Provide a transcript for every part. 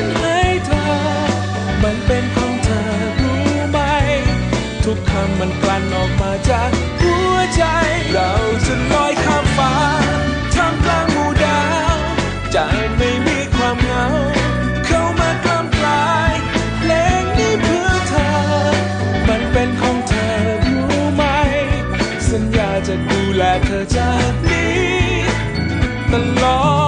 ฉันให้เธอ มันเป็นของเธอรู้ไหม ทุกคำมันกลั่นออกมาจากหัวใจ เราจะลอยข้ามฟ้าท่ามกลางหมู่ดาวใจไม่มีความเหงา เข้ามากล้ำกลายเพลงนี้เพื่อเธอ มันเป็นของเธอรู้ไหม สัญญาจะดูแลเธอจากนี้ตลอด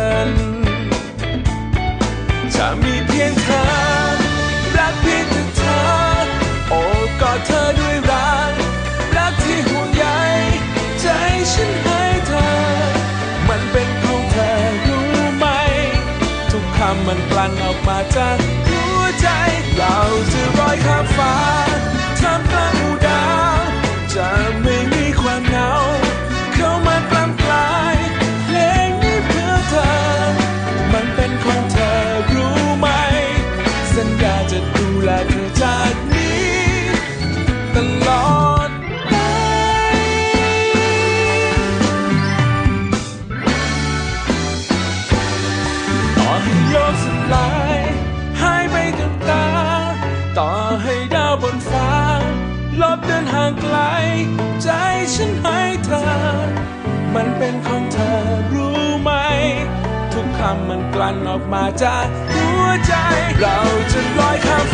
จะมีเพียงเธอ รักเพียงแต่เธอ โอ้กอดเธอด้วยรัก รักที่ห่วงใยใจฉันให้เธอ มันเป็นของเธอรู้ไหม ทุกคำมันกลั่นออกมาจากหัวใจ เราจะลอยข้ามฟ้าท่ามกลางอูดาวจะ เป็นของเธอรู้ไหม ทุกคำมันกลั่นออกมาจากหัวใจ เราจะลอยข้าม